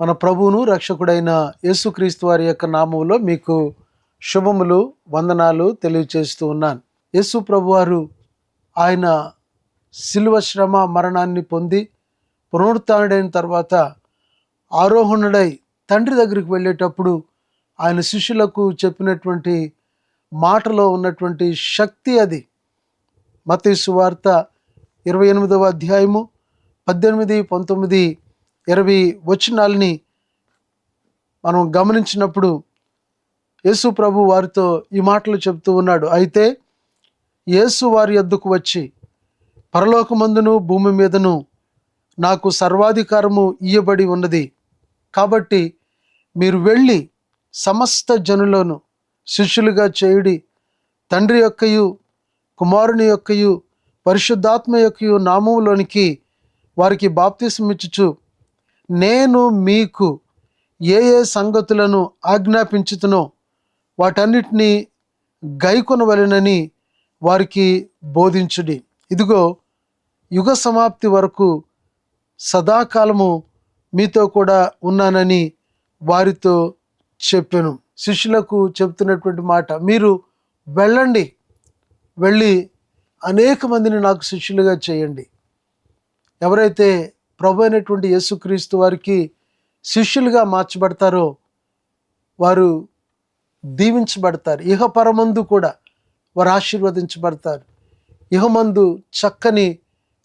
మన ప్రభువును రక్షకుడైన యేసుక్రీస్తు వారి యొక్క నామములో మీకు శుభములు వందనాలు తెలియచేస్తూ ఉన్నాను. యేసు ప్రభువారు ఆయన శిలువ శ్రమ మరణాన్ని పొంది పునరుత్డైన తర్వాత ఆరోహణుడై తండ్రి దగ్గరికి వెళ్ళేటప్పుడు ఆయన శిష్యులకు చెప్పినటువంటి మాటలో ఉన్నటువంటి శక్తి అది. మతీసు వార్త ఇరవై ఎనిమిదవ అధ్యాయము పద్దెనిమిది పంతొమ్మిది ఇరవై వచనాలని మనం గమనించినప్పుడు యేసు ప్రభు వారితో ఈ మాటలు చెప్తూ ఉన్నాడు. అయితే యేసు వారి యొద్దకు వచ్చి పరలోకమందును భూమి మీదను నాకు సర్వాధికారము ఇయ్యబడి ఉన్నది. కాబట్టి మీరు వెళ్ళి సమస్త జనులను శిష్యులుగా చేయుడి తండ్రి యొక్కయు కుమారుని యొక్కయు పరిశుద్ధాత్మ యొక్కయు నామములోనికి వారికి బాప్తిసమిచ్చుచు నేను మీకు ఏ ఏ సంగతులను ఆజ్ఞాపించుతునో వాటన్నిటినీ గైకొనవలెనని వారికి బోధించుడి. ఇదిగో యుగ సమాప్తి వరకు సదాకాలము మీతో కూడా ఉన్నానని వారితో చెప్పాను. శిష్యులకు చెప్తున్నటువంటి మాట మీరు వెళ్ళండి. వెళ్ళి అనేక మందిని నాకు శిష్యులుగా చేయండి. ఎవరైతే ప్రభు అయినటువంటి యేసుక్రీస్తు వారికి శిష్యులుగా మార్చబడతారో వారు దీవించబడతారు. ఇహపరమందు కూడా వారు ఆశీర్వదించబడతారు. ఇహమందు చక్కని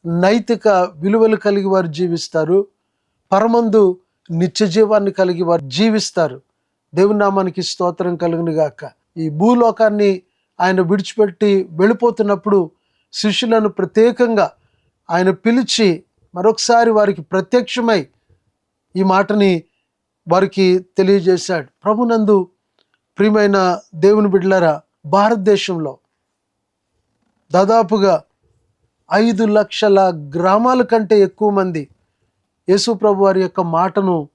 నైతిక విలువలు కలిగి వారు జీవిస్తారు. పరమందు నిత్య జీవాన్ని కలిగి వారు జీవిస్తారు. దేవుని నామానికి స్తోత్రం కలుగును ఈ భూలోకాన్ని ఆయన విడిచిపెట్టి వెళ్ళిపోతున్నప్పుడు శిష్యులను ప్రత్యేకంగా ఆయన పిలిచి మరొకసారి వారికి ప్రత్యక్షమై ఈ మాటని వారికి తెలియజేశాడు. ప్రభునందు ప్రియమైన దేవుని బిడ్డలరా భారతదేశంలో దాదాపుగా ఐదు లక్షల గ్రామాల కంటే ఎక్కువ మంది యేసు ప్రభు వారి యొక్క మాటను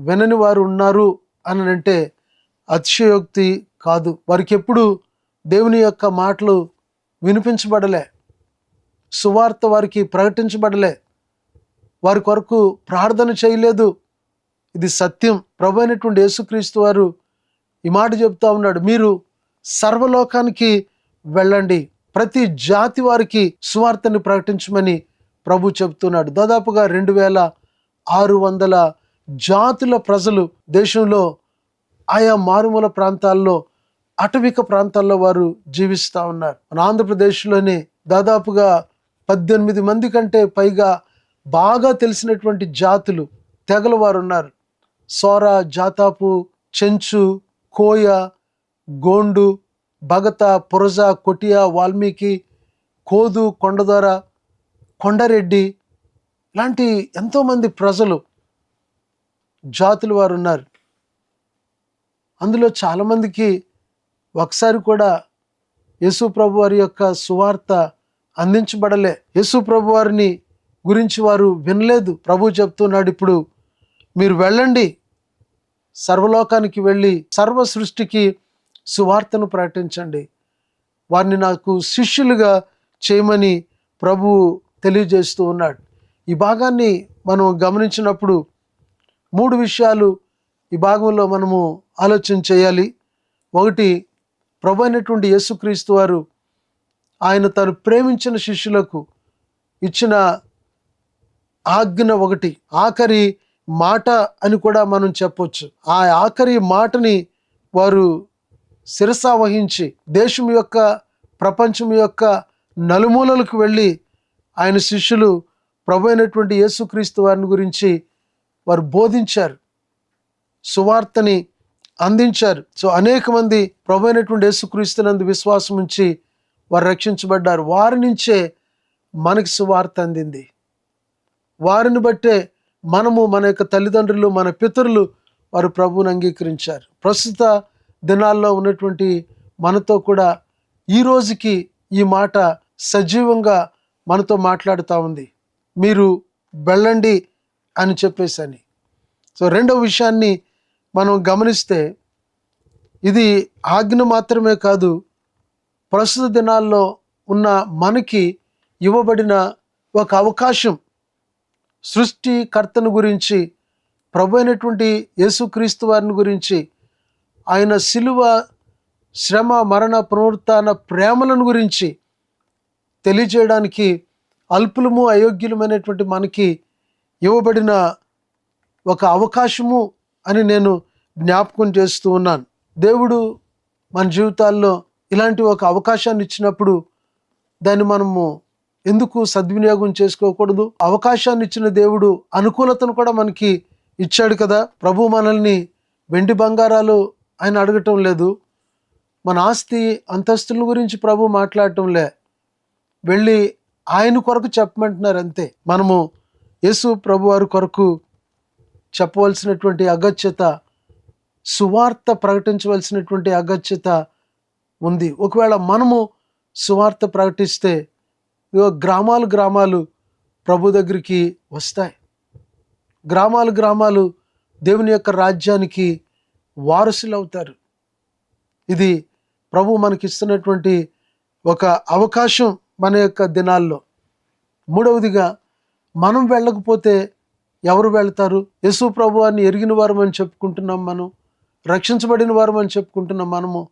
వినని వారు ఉన్నారు అని అంటే అతిశయోక్తి కాదు. వారికి ఎప్పుడు దేవుని యొక్క మాటలు వినిపించబడలే. సువార్త వారికి ప్రకటించబడలే. వారి కొరకు ప్రార్థన చేయలేదు. ఇది సత్యం. ప్రభు అయినటువంటి యేసుక్రీస్తు వారు ఈ మాట చెప్తా ఉన్నాడు. మీరు సర్వలోకానికి వెళ్ళండి. ప్రతి జాతి వారికి సువార్తని ప్రకటించమని ప్రభు చెప్తున్నాడు. దాదాపుగా రెండు వేల ఆరు వందల జాతుల ప్రజలు దేశంలో ఆయా మారుమూల ప్రాంతాల్లో అటవిక ప్రాంతాల్లో వారు జీవిస్తూ ఉన్నారు. మన ఆంధ్రప్రదేశ్లోనే దాదాపుగా పద్దెనిమిది మంది కంటే పైగా బాగా తెలిసినటువంటి జాతులు తెగల వారు ఉన్నారు సోర జాతాపు చెంచు కోయ గోండు భగత పురజ కొటియా వాల్మీకి కోదు కొండదొర కొండరెడ్డి ఇలాంటి ఎంతోమంది ప్రజలు జాతులు వారు ఉన్నారు అందులో చాలామందికి ఒకసారి కూడా యేసు ప్రభు వారి యొక్క సువార్త అందించబడలే. యేసు ప్రభు వారిని గురించి వారు వినలేదు. ప్రభు చెప్తున్నాడు ఇప్పుడు మీరు వెళ్ళండి. సర్వలోకానికి వెళ్ళి సర్వ సృష్టికి సువార్తను ప్రకటించండి. వారిని నాకు శిష్యులుగా చేయమని ప్రభు తెలియజేస్తూ ఉన్నాడు. ఈ భాగాన్ని మనం గమనించినప్పుడు మూడు విషయాలు ఈ భాగంలో మనము ఆలోచన చేయాలి. ఒకటి ప్రభు అయినటువంటి యేసుక్రీస్తు వారు ఆయన తను ప్రేమించిన శిష్యులకు ఇచ్చిన ఆజ్ఞ ఒకటి ఆఖరి మాట అని కూడా మనం చెప్పొచ్చు. ఆ ఆఖరి మాటని వారు శిరస వహించి దేశం యొక్క ప్రపంచం యొక్క నలుమూలలకు వెళ్ళి ఆయన శిష్యులు ప్రభు అయినటువంటి యేసుక్రీస్తు వారిని గురించి వారు బోధించారు. సువార్తని అందించారు. సో అనేక మంది ప్రభు అయినటువంటి యేసుక్రీస్తునందు విశ్వాసం ఉంచి వారు రక్షించబడ్డారు. వారి నుంచే మనకి సువార్త అందింది. వారిని బట్టే మనము మన యొక్క తల్లిదండ్రులు మన పితరులు వారు ప్రభువుని అంగీకరించారు. ప్రస్తుత దినాల్లో ఉన్నటువంటి మనతో కూడా ఈ రోజుకి ఈ మాట సజీవంగా మనతో మాట్లాడుతూ ఉంది. మీరు వెళ్ళండి అని చెప్పేసని సో రెండవ విషయాన్ని మనం గమనిస్తే ఇది ఆజ్ఞ మాత్రమే కాదు ప్రస్తుత దినాల్లో ఉన్న మనకి ఇవ్వబడిన ఒక అవకాశం సృష్టికర్తను గురించి ప్రభు అయినటువంటి యేసుక్రీస్తు వారిని గురించి ఆయన శిలువ శ్రమ మరణ పునరుత్న ప్రేమలను గురించి తెలియజేయడానికి అల్పులము అయోగ్యులమైనటువంటి మనకి ఇవ్వబడిన ఒక అవకాశము అని నేను జ్ఞాపకం చేస్తూ ఉన్నాను. దేవుడు మన జీవితాల్లో ఇలాంటి ఒక అవకాశాన్ని ఇచ్చినప్పుడు దాన్ని మనము ఎందుకు సద్వినియోగం చేసుకోకూడదు? అవకాశాన్ని ఇచ్చిన దేవుడు అనుకూలతను కూడా మనకి ఇచ్చాడు కదా. ప్రభు మనల్ని వెండి బంగారాలు ఆయన అడగటం లేదు. మన ఆస్తి అంతస్తుల గురించి ప్రభు మాట్లాడటం లే. వెళ్ళి ఆయన కొరకు చెప్పమంటున్నారు అంతే. మనము యేసు ప్రభు వారి కొరకు చెప్పవలసినటువంటి అగత్యత సువార్త ప్రకటించవలసినటువంటి అగత్యత ఉంది. ఒకవేళ మనము సువార్త ప్రకటిస్తే గ్రామాలు గ్రామాలు ప్రభు దగ్గరికి వస్తాయి. గ్రామాలు గ్రామాలు దేవుని యొక్క రాజ్యానికి వారసులు అవుతారు ఇది ప్రభు మనకి ఇస్తున్నటువంటి ఒక అవకాశం మన యొక్క దినాల్లో. మూడవదిగా మనం వెళ్ళకపోతే ఎవరు వెళ్తారు? యేసు ప్రభు అని ఎరిగిన వారం అని చెప్పుకుంటున్నాం మనం రక్షించబడిన వారం అని చెప్పుకుంటున్నాం మనము.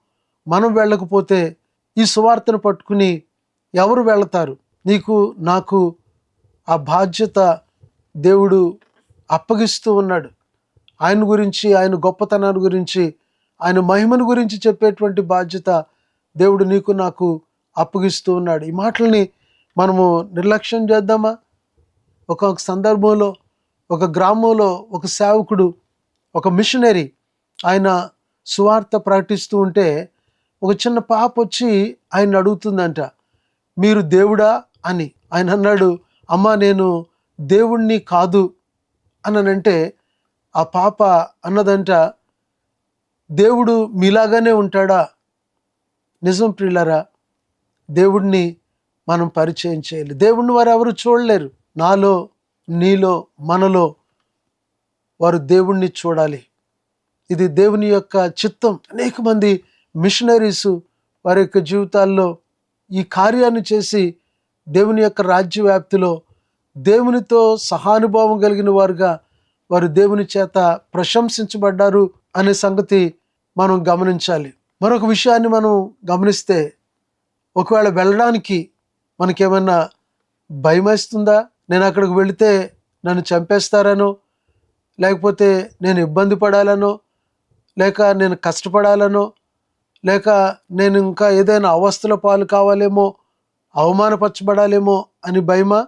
మనం వెళ్ళకపోతే ఈ సువార్తను పట్టుకుని ఎవరు వెళతారు? నీకు నాకు ఆ బాధ్యత దేవుడు అప్పగిస్తూ ఉన్నాడు. ఆయన గురించి ఆయన గొప్పతనాన్ని గురించి ఆయన మహిమను గురించి చెప్పేటువంటి బాధ్యత దేవుడు నీకు నాకు అప్పగిస్తూ ఉన్నాడు. ఈ మాటల్ని మనము నిర్లక్ష్యం చేద్దామా? ఒక సందర్భంలో ఒక గ్రామంలో ఒక సేవకుడు ఒక మిషనరీ ఆయన సువార్త ప్రకటిస్తూ ఉంటే ఒక చిన్న పాప వచ్చి ఆయన అడుగుతుందంట మీరు దేవుడా? అని ఆయన అన్నాడు అమ్మ నేను దేవుణ్ణి కాదు అనంటే ఆ పాప అన్నదంట దేవుడు మీలాగానే ఉంటాడా? నిజం ప్రియులరా దేవుడిని మనం పరిచయం చేయాలి. దేవుణ్ణి వారు ఎవరు చూడలేరు. నాలో నీలో మనలో వారు దేవుణ్ణి చూడాలి. ఇది దేవుని యొక్క చిత్తం. అనేక మంది మిషనరీస్ వారి యొక్క జీవితాల్లో ఈ కార్యాన్ని చేసి దేవుని యొక్క రాజ్య వ్యాప్తిలో దేవునితో సహానుభావం కలిగిన వారుగా వారు దేవుని చేత ప్రశంసించబడ్డారు అనే సంగతి మనం గమనించాలి. మరొక విషయాన్ని మనం గమనిస్తే ఒకవేళ వెళ్ళడానికి మనకేమైనా భయమేస్తుందా? నేను అక్కడికి వెళితే నన్ను చంపేస్తారనో లేకపోతే నేను ఇబ్బంది పడాలనో లేక నేను కష్టపడాలనో లేక నేను ఇంకా ఏదైనా అవస్థల పాలు కావాలేమో అవమానపరచబడాలేమో అని భయమా?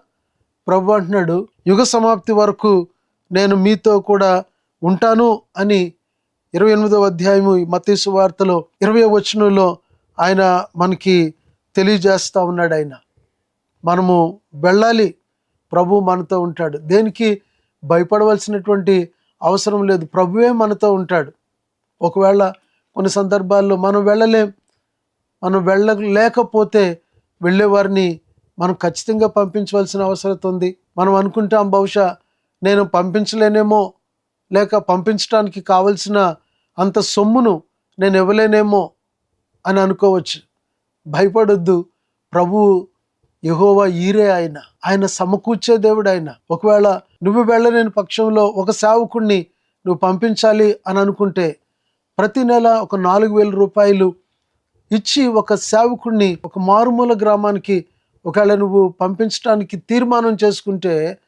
ప్రభు అంటున్నాడు యుగ సమాప్తి వరకు నేను మీతో కూడా ఉంటాను అని ఇరవై ఎనిమిదవ అధ్యాయము మతీసు వార్తలో ఇరవై వచనంలో ఆయన మనకి తెలియజేస్తూ ఉన్నాడు ఆయన. మనము వెళ్ళాలి. ప్రభు మనతో ఉంటాడు. దేనికి? భయపడవలసినటువంటి అవసరం లేదు. ప్రభువే మనతో ఉంటాడు. ఒకవేళ కొన్ని సందర్భాల్లో మనం వెళ్ళలేం మనం వెళ్ళలేకపోతే వెళ్ళేవారిని మనం ఖచ్చితంగా పంపించవలసిన అవసరం ఉంది. మనం అనుకుంటాం బహుశా నేను పంపించలేనేమో లేక పంపించడానికి కావలసిన అంత సొమ్మును నేను ఇవ్వలేనేమో అని అనుకోవచ్చు. భయపడొద్దు. ప్రభువు యహోవా ఈరే ఆయన. ఆయన సమకూర్చే దేవుడు ఆయన. ఒకవేళ నువ్వు వెళ్ళలేని పక్షంలో ఒక సేవకుణ్ణి నువ్వు పంపించాలి అని అనుకుంటే ప్రతి నెల ఒక నాలుగు వేల రూపాయలు ఇచ్చి ఒక సేవకుణ్ణి ఒక మారుమూల గ్రామానికి ఒకవేళ నువ్వు పంపించడానికి తీర్మానం చేసుకుంటే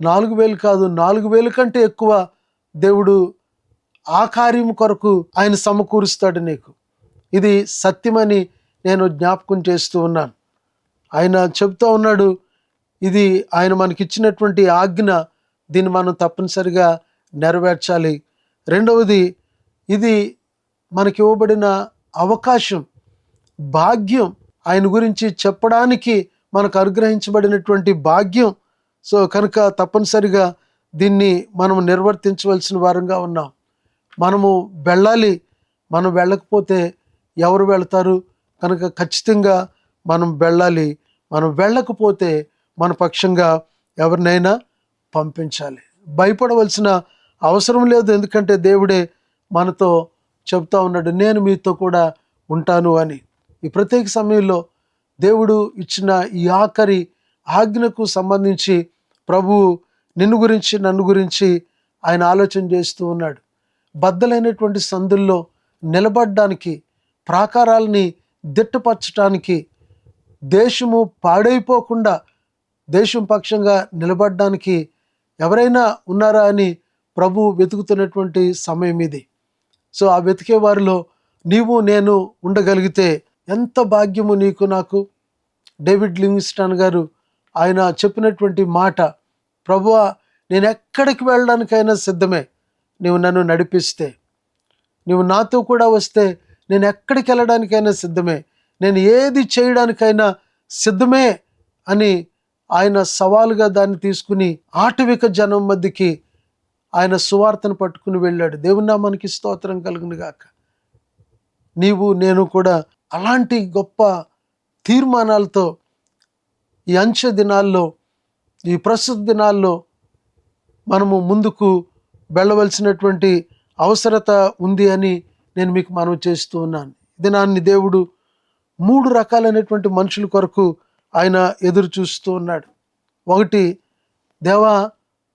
నాలుగు వేలు కాదు నాలుగు వేలు కంటే ఎక్కువ దేవుడు ఆ కార్యం కొరకు ఆయన సమకూరుస్తాడు నీకు. ఇది సత్యమని నేను జ్ఞాపకం చేస్తూ ఉన్నాను. ఆయన చెప్తూ ఉన్నాడు ఇది ఆయన మనకిచ్చినటువంటి ఆజ్ఞ దీన్ని మనం తప్పనిసరిగా నెరవేర్చాలి. రెండవది ఇది మనకి ఇవ్వబడిన అవకాశం భాగ్యం ఆయన గురించి చెప్పడానికి మనకు అనుగ్రహించబడినటువంటి భాగ్యం. సో కనుక తప్పనిసరిగా దీన్ని మనం నిర్వర్తించవలసిన వారంగా ఉన్నాం. మనము వెళ్ళాలి మనం వెళ్ళకపోతే ఎవరు వెళ్తారు? కనుక ఖచ్చితంగా మనం వెళ్ళాలి మనం వెళ్ళకపోతే మన పక్షంగా ఎవరినైనా పంపించాలి. భయపడవలసిన అవసరం లేదు ఎందుకంటే దేవుడే మనతో చెప్తా ఉన్నాడు నేను మీతో కూడా ఉంటాను అని. ఈ ప్రత్యేక సమయంలో దేవుడు ఇచ్చిన ఈ ఆఖరి ఆజ్ఞకు సంబంధించి ప్రభువు నిన్ను గురించి నన్ను గురించి ఆయన ఆలోచన చేస్తూ ఉన్నాడు. బద్దలైనటువంటి సందుల్లో నిలబడడానికి ప్రాకారాలని దిట్టపరచడానికి దేశము పాడైపోకుండా దేశం పక్షంగా నిలబడడానికి ఎవరైనా ఉన్నారా అని ప్రభు వెతుకుతున్నటువంటి సమయం ఇది. సో ఆ వెతికే వారిలో నీవు నేను ఉండగలిగితే ఎంత భాగ్యము నీకు నాకు? డేవిడ్ లివింగ్స్టన్ గారు ఆయన చెప్పినటువంటి మాట ప్రభువా నేను ఎక్కడికి వెళ్ళడానికైనా సిద్ధమే. నీవు నన్ను నడిపిస్తే. నీవు నాతో కూడా వస్తే నేను ఎక్కడికి వెళ్ళడానికైనా సిద్ధమే. నేను ఏది చేయడానికైనా సిద్ధమే అని ఆయన సవాలుగా దాన్ని తీసుకుని ఆటవిక జనం మధ్యకి ఆయన సువార్తను పట్టుకుని వెళ్ళాడు. దేవుని నామానికి స్తోత్రం కలుగును గాక. నీవు నేను కూడా అలాంటి గొప్ప తీర్మానాలతో ఈ అంచె దినాల్లో ఈ ప్రస్తుత దినాల్లో మనము ముందుకు వెళ్ళవలసినటువంటి అవసరత ఉంది అని నేను మీకు మనవి చేస్తూ ఉన్నాను. దినాన్ని దేవుడు మూడు రకాలైనటువంటి మనుషుల కొరకు ఆయన ఎదురు చూస్తూ ఉన్నాడు. ఒకటి దేవా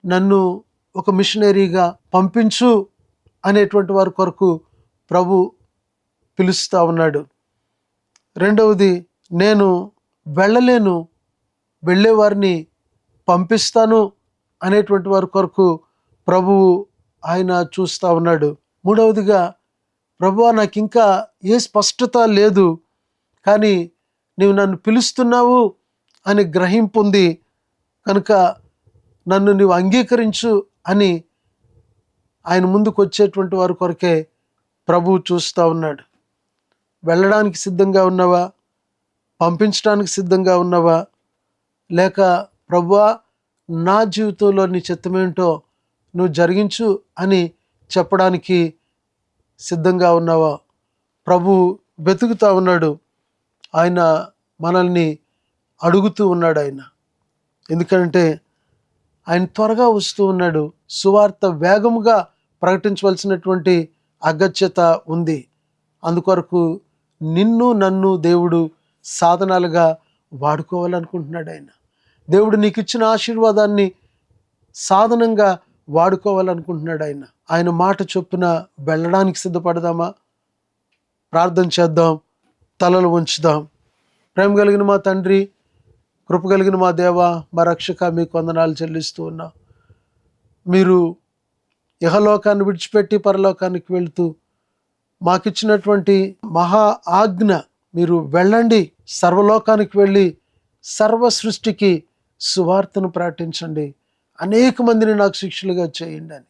నన్ను ఒక మిషనరీగా పంపించు అనేటువంటి వారి కొరకు ప్రభు పిలుస్తూ ఉన్నాడు. రెండవది నేను వెళ్ళలేను వెళ్ళేవారిని పంపిస్తాను అనేటువంటి వారి కొరకు ప్రభువు ఆయన చూస్తూ ఉన్నాడు. మూడవదిగా ప్రభు నాకు ఇంకా ఏ స్పష్టత లేదు కానీ నీవు నన్ను పిలుస్తున్నావు అని గ్రహింపు ఉంది. కనుక నన్ను నీవు అంగీకరించు అని ఆయన ముందుకు వచ్చేటువంటి వారి కొరకే ప్రభువు చూస్తూ ఉన్నాడు. వెళ్ళడానికి సిద్ధంగా ఉన్నావా? పంపించడానికి సిద్ధంగా ఉన్నావా? లేక ప్రభువా నా జీవితంలో నీ చిత్తమేంటో నువ్వు జరిగించు అని చెప్పడానికి సిద్ధంగా ఉన్నావా? ప్రభు వెతుకుతూ ఉన్నాడు. ఆయన మనల్ని అడుగుతూ ఉన్నాడు ఆయన. ఎందుకంటే ఆయన త్వరగా వస్తూ ఉన్నాడు. సువార్త వేగముగా ప్రకటించవలసినటువంటి అగత్యత ఉంది. అందుకొరకు నిన్ను నన్ను దేవుడు సాధనాలుగా వాడుకోవాలనుకుంటున్నాడు ఆయన. దేవుడు నీకు ఇచ్చిన ఆశీర్వాదాన్ని సాధనంగా వాడుకోవాలనుకుంటున్నాడు ఆయన. ఆయన మాట చొప్పున వెళ్ళడానికి సిద్ధపడదామా? ప్రార్థన చేద్దాం తలలు ఉంచుదాం ప్రేమ కలిగిన మా తండ్రి కృప కలిగిన మా దేవ మా రక్షక మీకు వందనాలు చెల్లిస్తూ ఉన్నా. మీరు యహలోకాన్ని విడిచిపెట్టి పరలోకానికి వెళుతూ మాకిచ్చినటువంటి మహా ఆజ్ఞ మీరు వెళ్ళండి సర్వలోకానికి వెళ్ళి సర్వ సృష్టికి సువార్తను ప్రకటించండి. అనేక మందిని నాకు శిక్షలుగా చేయండి అని.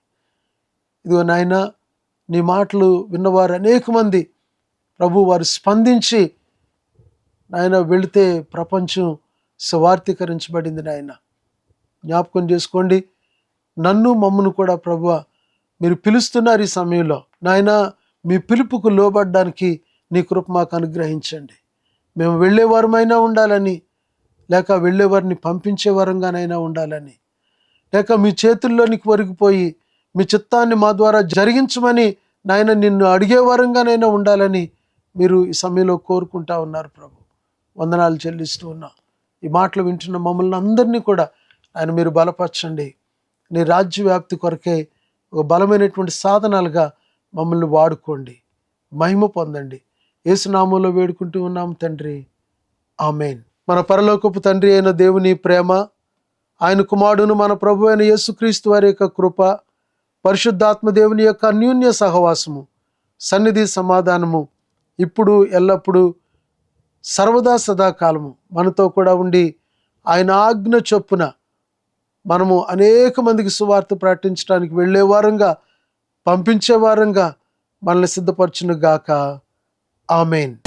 ఇదిగో నాయన నీ మాటలు విన్నవారు అనేక మంది ప్రభు వారు స్పందించి నాయన వెళితే ప్రపంచం సువార్థీకరించబడింది నాయన. జ్ఞాపకం చేసుకోండి నన్ను మమ్మను కూడా ప్రభు మీరు పిలుస్తున్నారు ఈ సమయంలో. నాయన మీ పిలుపుకు లోబడ్డానికి నీ కృప మాకు అనుగ్రహించండి. మేము వెళ్ళేవారమైనా ఉండాలని లేక వెళ్ళేవారిని పంపించే వరంగానైనా ఉండాలని లేక మీ చేతుల్లోనికి వరిగిపోయి మీ చిత్తాన్ని మా ద్వారా జరిగించమని నాయన నిన్ను అడిగే వరంగానైనా ఉండాలని మీరు ఈ సమయంలో కోరుకుంటా ఉన్నారు ప్రభు. వందనాలు చెల్లిస్తూ ఉన్నా. ఈ మాటలు వింటున్న మమ్మల్ని అందరినీ కూడా ఆయన మీరు బలపరచండి. నీ రాజ్య వ్యాప్తి కొరకే ఒక బలమైనటువంటి సాధనాలుగా మమ్మల్ని వాడుకోండి. మహిమ పొందండి. ఏసునామంలో వేడుకుంటూ ఉన్నాం తండ్రి. ఆమెన్. మన పరలోకపు తండ్రి అయిన దేవుని ప్రేమ ఆయన కుమారుడును మన ప్రభు అయిన యేసుక్రీస్తు వారి యొక్క కృప పరిశుద్ధాత్మ దేవుని యొక్క అన్యూన్య సహవాసము సన్నిధి సమాధానము ఇప్పుడు ఎల్లప్పుడూ సర్వదా సదాకాలము మనతో కూడా ఉండి ఆయన ఆజ్ఞ చొప్పున మనము అనేక మందికి సువార్త ప్రకటించడానికి వెళ్ళే వారంగా పంపించే వారంగా మనల్ని సిద్ధపరచును గాక ఆమెన్.